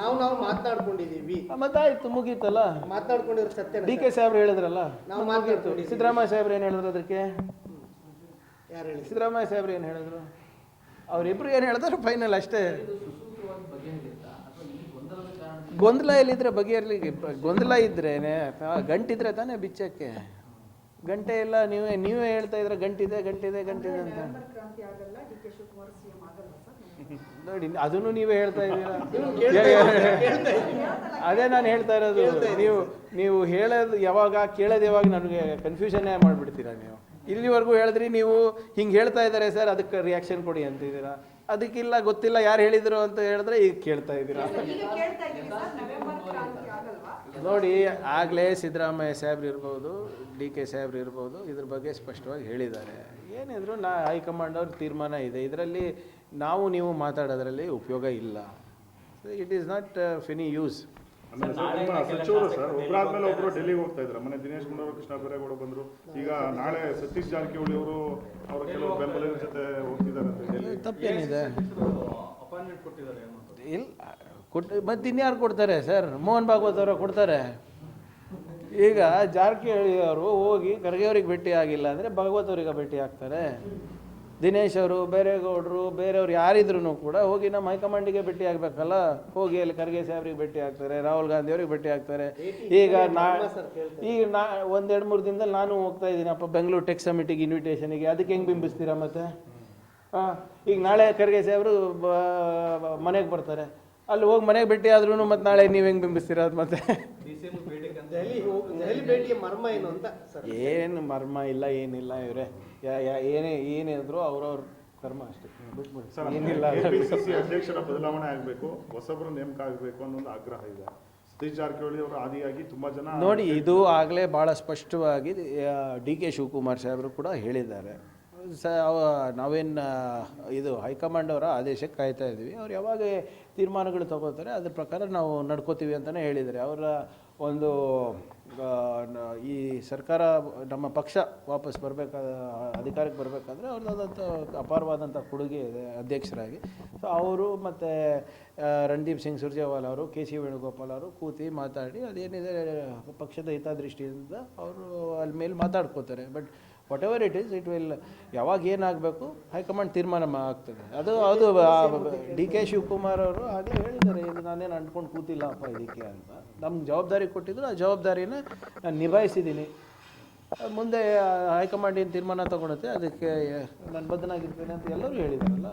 ನಾವು ನಾವು ಮಾತನಾಡ್ಕೊಂಡಿದೀವಿ ಮತ್ತಾಯ್ತು ಮುಗೀತಲ್ಲ? ಮಾತನಾಡ್ಕೊಂಡಿರೋ ಸತ್ಯ ಡಿ ಕೆ ಸಾಹೇಬ್ರು ಹೇಳಿದ್ರಲ್ಲ? ನಾವು ಮಾತಾಡ್ತೀವಿ ಸಿದ್ದರಾಮಯ್ಯ ಸಾಹೇಬ್ರು ಏನು ಹೇಳಿದ್ರು ಅದಕ್ಕೆ? ಯಾರು ಹೇಳಿ ಸಿದ್ದರಾಮಯ್ಯ ಸಾಹೇಬ್ರು ಏನು ಹೇಳಿದ್ರು? ಅವರಿಬ್ರು ಏನು ಹೇಳಿದ್ರು? ಫೈನಲ್ ಅಷ್ಟೇ. ಗೊಂದಲ ಎಲ್ಲಿದ್ರೆ ಬಗೆಯಲ್ಲಿ ಗೊಂದಲ ಇದ್ರೆ ಗಂಟಿದ್ರೆ ತಾನೇ ಬಿಚ್ಚಕ್ಕೆ? ಗಂಟೆ ಇಲ್ಲ ನೀವೇ ನೀವೇ ಹೇಳ್ತಾ ಇದ್ರೆ ಗಂಟಿದೆ ಗಂಟಿದೆ ಗಂಟಿದೆ ಅಂತ. ನೋಡಿ ಅದನ್ನು ನೀವೇ ಹೇಳ್ತಾ ಇದ್ದೀರಾ? ಅದೇ ನಾನು ಹೇಳ್ತಾ ಇರೋದು ನೀವು ನೀವು ಹೇಳೋದು ಯಾವಾಗ ಕೇಳೋದು ಯಾವಾಗ ನನಗೆ ಕನ್ಫ್ಯೂಷನ್ನೇ ಮಾಡಿಬಿಡ್ತೀರಾ ನೀವು? ಇಲ್ಲಿವರೆಗೂ ಹೇಳಿದ್ರಿ ನೀವು ಹಿಂಗೆ ಹೇಳ್ತಾ ಇದ್ದಾರೆ ಸರ್ ಅದಕ್ಕೆ ರಿಯಾಕ್ಷನ್ ಕೊಡಿ ಅಂತಿದ್ದೀರಾ? ಅದಕ್ಕಿಲ್ಲ ಗೊತ್ತಿಲ್ಲ ಯಾರು ಹೇಳಿದ್ರು ಅಂತ ಹೇಳಿದ್ರೆ ಈಗ ಕೇಳ್ತಾ ಇದ್ದೀರಾ? ನೋಡಿ ಆಗಲೇ ಸಿದ್ದರಾಮಯ್ಯ ಸಾಹೇಬ್ರು ಇರ್ಬೋದು ಡಿ ಕೆ ಸಾಹೇಬ್ರು ಇರ್ಬೋದು ಇದ್ರ ಬಗ್ಗೆ ಸ್ಪಷ್ಟವಾಗಿ ಹೇಳಿದ್ದಾರೆ. ಏನಿದ್ರು ನಾ ಹೈಕಮಾಂಡ್ ಅವ್ರ ತೀರ್ಮಾನ ಇದೆ. ಇದರಲ್ಲಿ ನಾವು ನೀವು ಮಾತಾಡೋದ್ರಲ್ಲಿ ಉಪಯೋಗ ಇಲ್ಲ. It is not of any use ಆಮೇಲೆ ಸಚಿವರು ಸರ್ ಒಬ್ಬರಾದ್ಮೇಲೆ ಒಬ್ರು ಡೆಲ್ಲಿಗೆ ಹೋಗ್ತಾ ಇದ್ದಾರೆ. ಮನೆ ದಿನೇಶ್ ಗುಂಡೂರಾವ್ ಕೃಷ್ಣ ಬೈರೇಗೌಡ ಬಂದ್ರು. ಈಗ ನಾಳೆ ಸತೀಶ್ ಜಾರಕಿಹೊಳಿ ಅವರು ಅವರ ಕೆಲವು ಬೆಂಬಲ ಜೊತೆ ಹೋಗ್ತಿದ್ದಾರೆ ಅಂತ ಡೆಲ್ಲಿ ತಪ್ಪೇನಿದೆ? ಇಲ್ಲ ಕೊಟ್ಟು ಮತ್ತೆ ಇನ್ಯಾರು ಕೊಡ್ತಾರೆ ಸರ್? ಮೋಹನ್ ಭಾಗವತ್ ಅವರ ಕೊಡ್ತಾರೆ. ಈಗ ಜಾರಕಿಹೊಳಿ ಅವರು ಹೋಗಿ ಖರ್ಗೆ ಅವ್ರಿಗೆ ಭೇಟಿ ಆಗಿಲ್ಲ ಅಂದರೆ ಭಾಗವತ್ ಅವ್ರಿಗೆ ಭೇಟಿ ಆಗ್ತಾರೆ. ದಿನೇಶ್ ಅವರು ಬೇರೆಗೌಡರು ಬೇರೆಯವ್ರು ಯಾರಿದ್ರು ಕೂಡ ಹೋಗಿ ನಮ್ಮ ಹೈಕಮಾಂಡಿಗೆ ಭೇಟಿ ಆಗಬೇಕಲ್ಲ? ಹೋಗಿ ಅಲ್ಲಿ ಖರ್ಗೆ ಸಾಹೇಬ್ರಿಗೆ ಭೇಟಿ ಆಗ್ತಾರೆ ರಾಹುಲ್ ಗಾಂಧಿ ಅವ್ರಿಗೆ ಭೇಟಿ ಆಗ್ತಾರೆ. ಈಗ ನಾ ಈಗ ನಾ ಒಂದೆರಡು ಮೂರು ದಿನದಲ್ಲಿ ನಾನು ಹೋಗ್ತಾ ಇದ್ದೀನಪ್ಪ ಬೆಂಗಳೂರು ಟೆಕ್ ಸಮಿಟಿಗೆ ಇನ್ವಿಟೇಷನಿಗೆ ಅದಕ್ಕೆ ಹೆಂಗೆ ಬಿಂಬಿಸ್ತೀರಾ ಮತ್ತೆ? ಹಾಂ ಈಗ ನಾಳೆ ಖರ್ಗೆ ಸಾಹೇಬರು ಮನೆಗೆ ಬರ್ತಾರೆ. ಅಲ್ಲಿ ಹೋಗಿ ಮನೆಗೆ ಭೇಟಿ ಆದ್ರೂ ಮತ್ತೆ ನಾಳೆ ನೀವು ಹೆಂಗೆ ಬಿಂಬಿಸ್ತೀರ ಅದು ಮತ್ತೆ? ಏನು ಮರ್ಮ ಇಲ್ಲ ಏನಿಲ್ಲ ಇವರೇ. ಏನೇ ಏನಿದ್ರು ಅವ್ರವ್ರ ಕರ್ಮ ಅಷ್ಟೇ. ಏನಿಲ್ಲ. ಅಧ್ಯಕ್ಷರ ಬದಲಾವಣೆ ಆಗಬೇಕು ಹೊಸಬರು ನೇಮಕ ಆಗಬೇಕು ಅನ್ನೋ ಒಂದು ಆಗ್ರಹ ಇದೆ. ಸತೀಶ್ ಜಾರಕಿಹೊಳಿ ಅವರು ಆದಿಯಾಗಿ ತುಂಬಾ ಜನ ನೋಡಿ ಇದು ಆಗಲೇ ಭಾಳ ಸ್ಪಷ್ಟವಾಗಿ ಡಿ ಕೆ ಶಿವಕುಮಾರ್ ಸಾಹೇಬರು ಕೂಡ ಹೇಳಿದ್ದಾರೆ. ಸ ನಾವೇನು ಇದು ಹೈಕಮಾಂಡ್ ಅವರ ಆದೇಶಕ್ಕೆ ಕಾಯ್ತಾ ಇದ್ದೀವಿ. ಅವ್ರು ಯಾವಾಗ ತೀರ್ಮಾನಗಳು ತಗೋತಾರೆ ಅದ್ರ ಪ್ರಕಾರ ನಾವು ನಡ್ಕೋತೀವಿ ಅಂತಲೇ ಹೇಳಿದ್ದಾರೆ. ಅವರ ಒಂದು ಈ ಸರ್ಕಾರ ನಮ್ಮ ಪಕ್ಷ ವಾಪಸ್ ಬರಬೇಕಾದ, ಅಧಿಕಾರಕ್ಕೆ ಬರಬೇಕಾದ್ರೆ ಅವ್ರದ್ದಾದಂಥ ಅಪಾರವಾದಂಥ ಕೊಡುಗೆ ಇದೆ ಅಧ್ಯಕ್ಷರಾಗಿ. ಸೊ ಅವರು ಮತ್ತು ರಣದೀಪ್ ಸಿಂಗ್ ಸುರ್ಜೇವಾಲ್ ಅವರು, ಕೆ ಸಿ ವೇಣುಗೋಪಾಲ್ ಅವರು ಕೂತಿ ಮಾತಾಡಿ ಅದೇನಿದೆ, ಪಕ್ಷದ ಹಿತದೃಷ್ಟಿಯಿಂದ ಅವರು ಅಲ್ಲಿ ಮೇಲೆ ಮಾತಾಡ್ಕೋತಾರೆ. But whatever it is it will ಯಾವಾಗ ಏನಾಗಬೇಕು ಹೈಕಮಾಂಡ್ ತೀರ್ಮಾನ ಆಗ್ತದೆ. ಅದು ಅದು ಡಿ ಕೆ ಶಿವಕುಮಾರ್ ಅವರು ಹಾಗೆ ಹೇಳಿದ್ದಾರೆ. ಇದು ನಾನೇನು ಅಂದ್ಕೊಂಡು ಕೂತಿಲ್ಲಪ್ಪ ಇದಕ್ಕೆ ಅಂತ. ನಮ್ಗೆ ಜವಾಬ್ದಾರಿ ಕೊಟ್ಟಿದ್ರು ಆ ಜವಾಬ್ದಾರಿನ ನಾನು ನಿಭಾಯಿಸಿದ್ದೀನಿ. ಮುಂದೆ ಹೈಕಮಾಂಡ್ ಏನು ತೀರ್ಮಾನ ತಗೊಳುತ್ತೆ. ಅದಕ್ಕೆ ನಾನು ಬದ್ಧನಾಗಿರ್ತೇನೆ ಅಂತ ಎಲ್ಲರೂ ಹೇಳಿದಾರಲ್ಲ.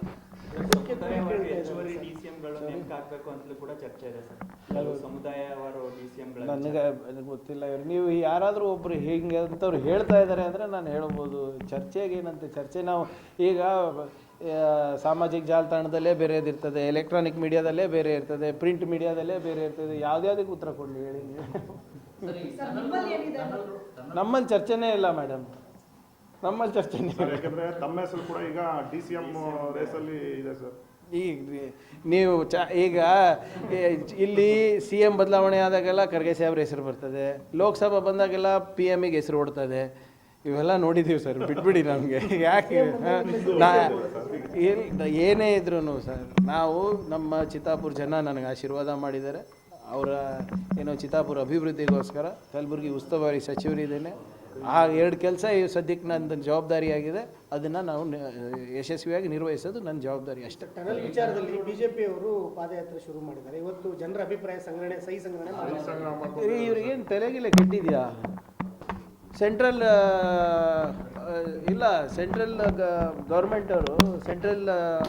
ನನಗೆ ಗೊತ್ತಿಲ್ಲ ಇವ್ರು. ನೀವು ಯಾರಾದರೂ ಒಬ್ರು ಹಿಂಗೆ ಅಂತವ್ರು ಹೇಳ್ತಾ ಇದ್ದಾರೆ ಅಂದರೆ ನಾನು ಹೇಳ್ಬೋದು. ಚರ್ಚೆಗೆ ಏನಂತೆ? ಚರ್ಚೆ ನಾವು ಈಗ ಸಾಮಾಜಿಕ ಜಾಲತಾಣದಲ್ಲೇ ಬೇರೆದಿರ್ತದೆ ಎಲೆಕ್ಟ್ರಾನಿಕ್ ಮೀಡಿಯಾದಲ್ಲೇ ಬೇರೆ ಇರ್ತದೆ. ಪ್ರಿಂಟ್ ಮೀಡಿಯಾದಲ್ಲೇ ಬೇರೆ ಇರ್ತದೆ. ಯಾವ್ದ್ಯಾವ್ದಕ್ಕೆ ಉತ್ತರ ಕೊಡಲಿ ಹೇಳಿ ನಿಮ್ಮಲ್ಲಿ ಚರ್ಚೆನೇ ಇಲ್ಲ ಮೇಡಮ್ ನಮ್ಮಲ್ಲಿ ಚರ್ಚೆನೇ ಇಲ್ಲ. ಯಾಕಂದ್ರೆ ತಮ್ಮ ಹೆಸರು ಕೂಡ ಈಗ ಡಿ ಸಿ ಎಂ ರೇಸಲ್ಲಿ ಇದೆ ಸರ್ ಈಗ ನೀವು ಚ ಈಗ ಏ- ಇಲ್ಲಿ ಸಿ ಎಂ ಬದಲಾವಣೆ ಆದಾಗೆಲ್ಲ ಖರ್ಗೆ ಸಾಹೇಬ್ರ ಹೆಸರು ಬರ್ತದೆ. ಲೋಕಸಭಾ ಬಂದಾಗೆಲ್ಲ ಪಿ ಎಮ್ಮಿಗೆ ಹೆಸರು ಓಡ್ತದೆ. ಇವೆಲ್ಲ ನೋಡಿದ್ದೀವಿ ಸರ್ ಬಿಟ್ಬಿಡಿ ನಮಗೆ. ಯಾಕೆ? ನಾ ಇಲ್ಲ ಏನೇ ಇದ್ರೂ ಸರ್ ನಾವು ನಮ್ಮ ಚಿತ್ತಾಪುರ ಜನ ನನಗೆ ಆಶೀರ್ವಾದ ಮಾಡಿದ್ದಾರೆ. ಅವರ ಏನು ಚಿತ್ತಾಪುರ ಅಭಿವೃದ್ಧಿಗೋಸ್ಕರ ಕಲಬುರಗಿ ಉಸ್ತುವಾರಿ ಸಚಿವರಿದ್ದೇನೆ ಆ ಎರಡು ಕೆಲಸ ಸದ್ಯಕ್ಕೆ ನನ್ನ ಜವಾಬ್ದಾರಿಯಾಗಿದೆ ಅದನ್ನು ನಾವು ಯಶಸ್ವಿಯಾಗಿ ನಿರ್ವಹಿಸೋದು ನನ್ನ ಜವಾಬ್ದಾರಿ ಅಷ್ಟೇ. ಟನಲ್ ವಿಚಾರದಲ್ಲಿ ಬಿಜೆಪಿ ಅವರು ಪಾದಯಾತ್ರೆ ಶುರು ಮಾಡಿದ್ದಾರೆ. ಇವತ್ತು ಜನರ ಅಭಿಪ್ರಾಯ ಸಂಗ್ರಹಣೆ ಸಹಿ ಸಂಗ್ರಹಣೆ ಇವ್ರಿಗೇನು ತಲೆಗಿಲ್ಲ ಕೆಟ್ಟಿದೆಯಾ? ಸೆಂಟ್ರಲ್ ಇಲ್ಲ ಸೆಂಟ್ರಲ್ ಗೌರ್ಮೆಂಟ್ ಅವರು ಸೆಂಟ್ರಲ್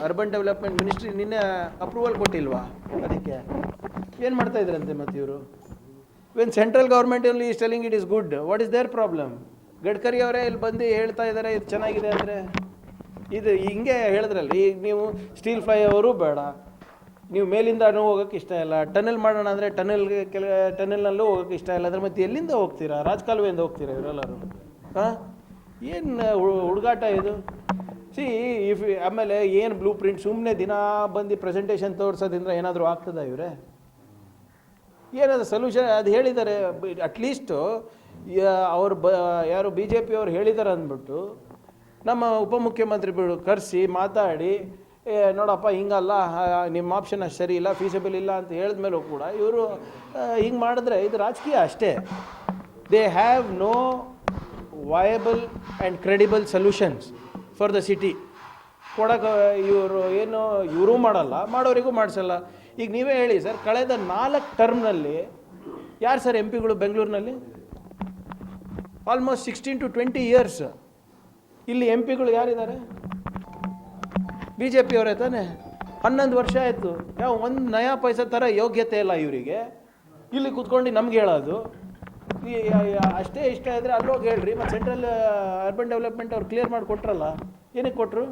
ಅರ್ಬನ್ ಡೆವಲಪ್ಮೆಂಟ್ ಮಿನಿಸ್ಟ್ರಿ ನಿನ್ನೆ ಅಪ್ರೂವಲ್ ಕೊಟ್ಟಿಲ್ವಾ? ಅದಕ್ಕೆ. ಏನು ಮಾಡ್ತಾ ಇದ್ರಂತೆ ಮತ್ತೆ ಇವರು? When central government only is telling it is good what is there problem Gadkari ಅವರೇ ಇಲ್ಲಿ ಬಂದು ಹೇಳ್ತಾ ಇದ್ದಾರೆ ಇದು ಚೆನ್ನಾಗಿದೆ ಅಂದರೆ. ಇದು ಹಿಂಗೆ ಹೇಳಿದ್ರಲ್ಲಿ, ಈಗ ನೀವು ಸ್ಟೀಲ್ ಫ್ಲೈ ಅವರು ಬೇಡ. ನೀವು ಮೇಲಿಂದ ಹೋಗೋಕೆ ಇಷ್ಟ ಇಲ್ಲ. ಟನಲ್ ಮಾಡೋಣ ಅಂದರೆ ಟನಲ್ಗೆ ಕೆಲ, ಟನಲ್ನಲ್ಲೂ ಹೋಗೋಕೆ ಇಷ್ಟ ಇಲ್ಲ. ಅದ್ರ ಮತ್ತೆ ಎಲ್ಲಿಂದ ಹೋಗ್ತೀರಾ? ರಾಜಕಾಲುವೆಯಿಂದ ಹೋಗ್ತೀರಾ ಇವರೆಲ್ಲರೂ? ಹಾಂ? ಏನು ಹುಡುಗಾಟ ಇದು? ಸಿ ಇಫ್ ಆಮೇಲೆ ಏನು ಬ್ಲೂ ಪ್ರಿಂಟ್ ಸುಮ್ಮನೆ ದಿನ ಬಂದು ಪ್ರೆಸೆಂಟೇಷನ್ ತೋರಿಸೋದ್ರಿಂದ ಏನಾದರೂ ಆಗ್ತದಾ ಇವರೇ? ಏನಾದರೂ ಸೊಲ್ಯೂಷನ್ ಅದು ಹೇಳಿದ್ದಾರೆ ಅಟ್ಲೀಸ್ಟು ಅವರು ಬ, ಯಾರು ಬಿ ಜೆ ಪಿಯವ್ರು ಹೇಳಿದ್ದಾರೆ ಅಂದ್ಬಿಟ್ಟು ನಮ್ಮ ಉಪಮುಖ್ಯಮಂತ್ರಿಗಳು ಕರೆಸಿ ಮಾತಾಡಿ ಏ, ನೋಡಪ್ಪ, ಹಿಂಗಲ್ಲ ನಿಮ್ಮ ಆಪ್ಷನ್ ಅಷ್ಟು ಸರಿ ಇಲ್ಲ ಫೀಸಬಲ್ ಇಲ್ಲ ಅಂತ ಹೇಳಿದ್ಮೇಲೂ ಕೂಡ ಇವರು ಹಿಂಗೆ ಮಾಡಿದ್ರೆ ಇದು ರಾಜಕೀಯ ಅಷ್ಟೇ. They have no viable and credible solutions for the city ಕೊಡಕ್ಕೆ ಇವರು ಏನು, ಇವರು ಮಾಡಲ್ಲ, ಮಾಡೋರಿಗೂ ಮಾಡಿಸಲ್ಲ. ಈಗ ನೀವೇ ಹೇಳಿ ಸರ್ ಕಳೆದ ನಾಲ್ಕು ಟರ್ಮ್ನಲ್ಲಿ ಯಾರು ಸರ್ ಎಂ ಪಿಗಳು ಬೆಂಗಳೂರಿನಲ್ಲಿ? Almost sixteen to twenty years ಇಲ್ಲಿ ಎಂ ಪಿಗಳು ಯಾರಿದ್ದಾರೆ? ಬಿ ಜೆ ಪಿಯವರೇ ತಾನೆ? ಹನ್ನೊಂದು ವರ್ಷ ಆಯಿತು. ಯಾವ ಒಂದು ನಯಾ ಪೈಸೆ ಥರ ಯೋಗ್ಯತೆ ಇಲ್ಲ ಇವರಿಗೆ. ಇಲ್ಲಿ ಕೂತ್ಕೊಂಡು ನಮ್ಗೆ ಹೇಳೋದು. ಅಷ್ಟೇ ಇಷ್ಟ ಇದ್ದರೆ ಅಲ್ಲೋಗಿ ಹೇಳ್ರಿ, ಮತ್ತು ಸೆಂಟ್ರಲ್ ಅರ್ಬನ್ ಡೆವಲಪ್ಮೆಂಟ್ ಅವ್ರು ಕ್ಲಿಯರ್ ಮಾಡಿ ಕೊಟ್ರಲ್ಲ, ಏನಕ್ಕೆ ಕೊಟ್ಟರು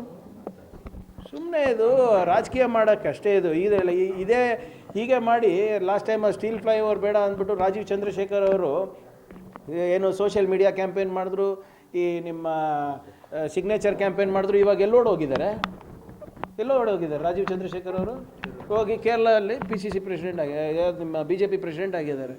ಸುಮ್ಮನೆ ಇದು ರಾಜಕೀಯ ಮಾಡೋಕ್ಕೆ ಅಷ್ಟೇ ಇದು. ಇದೆಲ್ಲ ಇದೇ ಹೀಗೆ ಮಾಡಿ last time steel flyover ಬೇಡ ಅಂದ್ಬಿಟ್ಟು ರಾಜೀವ್ ಚಂದ್ರಶೇಖರ್ ಅವರು ಏನು ಸೋಷಿಯಲ್ ಮೀಡಿಯಾ ಕ್ಯಾಂಪೇನ್ ಮಾಡಿದ್ರು, ಈ ನಿಮ್ಮ ಸಿಗ್ನೇಚರ್ ಕ್ಯಾಂಪೇನ್ ಮಾಡಿದ್ರು, ಇವಾಗ ಎಲ್ಲೋಡ್ ಹೋಗಿದ್ದಾರೆ. ಎಲ್ಲೋ ಹೋಗಿದ್ದಾರೆ ರಾಜೀವ್ ಚಂದ್ರಶೇಖರ್ ಅವರು ಹೋಗಿ ಕೇರಳದಲ್ಲಿ ಪಿ ಸಿ ಸಿ ಪ್ರೆಸಿಡೆಂಟ್ ಆಗಿ ನಿಮ್ಮ ಬಿ ಜೆ ಪಿ ಪ್ರೆಸಿಡೆಂಟ್ ಆಗಿದ್ದಾರೆ.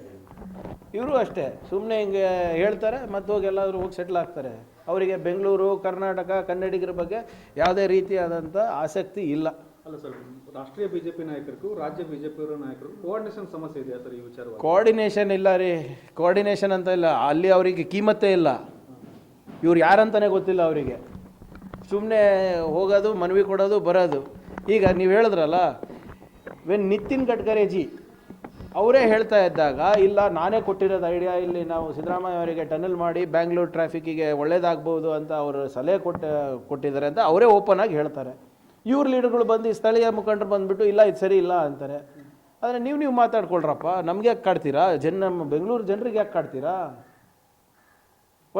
ಇವರು ಅಷ್ಟೇ. ಸುಮ್ಮನೆ ಹಿಂಗೆ ಹೇಳ್ತಾರೆ ಮತ್ತು ಹೋಗಿ ಎಲ್ಲಾದರೂ ಹೋಗಿ ಸೆಟ್ಲ್ ಆಗ್ತಾರೆ. ಅವರಿಗೆ ಬೆಂಗಳೂರು ಕರ್ನಾಟಕ ಕನ್ನಡಿಗರ ಬಗ್ಗೆ ಯಾವುದೇ ರೀತಿಯಾದಂಥ ಆಸಕ್ತಿ ಇಲ್ಲ. ಅಲ್ಲ ಸರ್ ರಾಷ್ಟ್ರೀಯ ಬಿಜೆಪಿ ನಾಯಕರಿಗೂ ರಾಜ್ಯ ಬಿಜೆಪಿ ನಾಯಕರು ಕೋಆರ್ಡಿನೇಷನ್ ಸಮಸ್ಯೆ ಇದೆಯಾ ಸರ್ ಈ ವಿಚಾರ ಕೋಆರ್ಡಿನೇಷನ್ ಇಲ್ಲ ರೀ. ಕೋಆರ್ಡಿನೇಷನ್ ಅಂತ ಇಲ್ಲ. ಅಲ್ಲಿ ಅವರಿಗೆ ಕೀಮತ್ತೇ ಇಲ್ಲ. ಇವ್ರು ಯಾರಂತಲೇ ಗೊತ್ತಿಲ್ಲ ಅವರಿಗೆ. ಸುಮ್ಮನೆ ಹೋಗೋದು, ಮನವಿ ಕೊಡೋದು, ಬರೋದು. ಈಗ ನೀವು ಹೇಳಿದ್ರಲ್ಲ ವೆನ್ ನಿತಿನ್ ಗಡ್ಕರಿ ಜಿ ಅವರೇ ಹೇಳ್ತಾ ಇದ್ದಾಗ, ಇಲ್ಲ, ನಾನೇ ಕೊಟ್ಟಿರೋದು ಐಡಿಯಾ ಇಲ್ಲಿ ನಾವು ಸಿದ್ದರಾಮಯ್ಯ ಅವರಿಗೆ ಟನಲ್ ಮಾಡಿ ಬ್ಯಾಂಗ್ಳೂರ್ ಟ್ರಾಫಿಕ್ಕಿಗೆ ಒಳ್ಳೇದಾಗ್ಬೋದು ಅಂತ ಅವರು ಸಲಹೆ ಕೊಟ್ಟ, ಕೊಟ್ಟಿದ್ದಾರೆ ಅಂತ ಅವರೇ ಓಪನ್ ಆಗಿ ಹೇಳ್ತಾರೆ. ಇವ್ರ ಲೀಡರ್ಗಳು ಬಂದು ಸ್ಥಳೀಯ ಮುಖಂಡರು ಬಂದುಬಿಟ್ಟು, ಇಲ್ಲ, ಇದು ಸರಿ ಇಲ್ಲ ಅಂತಾರೆ. ಆದರೆ ನೀವು ನೀವು ಮಾತಾಡ್ಕೊಳ್ರಪ್ಪ, ನಮ್ಗೆ ಯಾಕೆ ಕಾಡ್ತೀರಾ? ಜನ ನಮ್ಮ ಬೆಂಗಳೂರು ಜನರಿಗೆ ಯಾಕೆ ಕಾಡ್ತೀರಾ?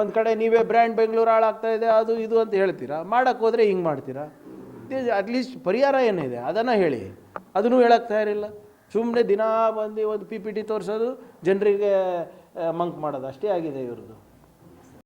ಒಂದು ಕಡೆ ನೀವೇ ಬ್ರ್ಯಾಂಡ್ ಬೆಂಗಳೂರು ಹಾಳಾಗ್ತಾ ಇದೆ, ಅದು ಇದು ಅಂತ ಹೇಳ್ತೀರಾ? ಮಾಡೋಕ್ಕೆ ಹೋದರೆ ಹಿಂಗೆ ಮಾಡ್ತೀರಾ? ಅಟ್ಲೀಸ್ಟ್ ಪರಿಹಾರ ಏನಿದೆ? ಅದನ್ನು ಹೇಳಿ. ಅದನ್ನು ಹೇಳಕ್ಕೆ ತಯಾರಿಲ್ಲ. ಸುಮ್ಮನೆ ದಿನಾ ಬಂದು ಒಂದು ಪಿ ಪಿ ಟಿ ತೋರಿಸೋದು, ಜನರಿಗೆ ಮಂಕ್ ಮಾಡೋದು. ಅಷ್ಟೇ ಆಗಿದೆ ಇವ್ರದ್ದು.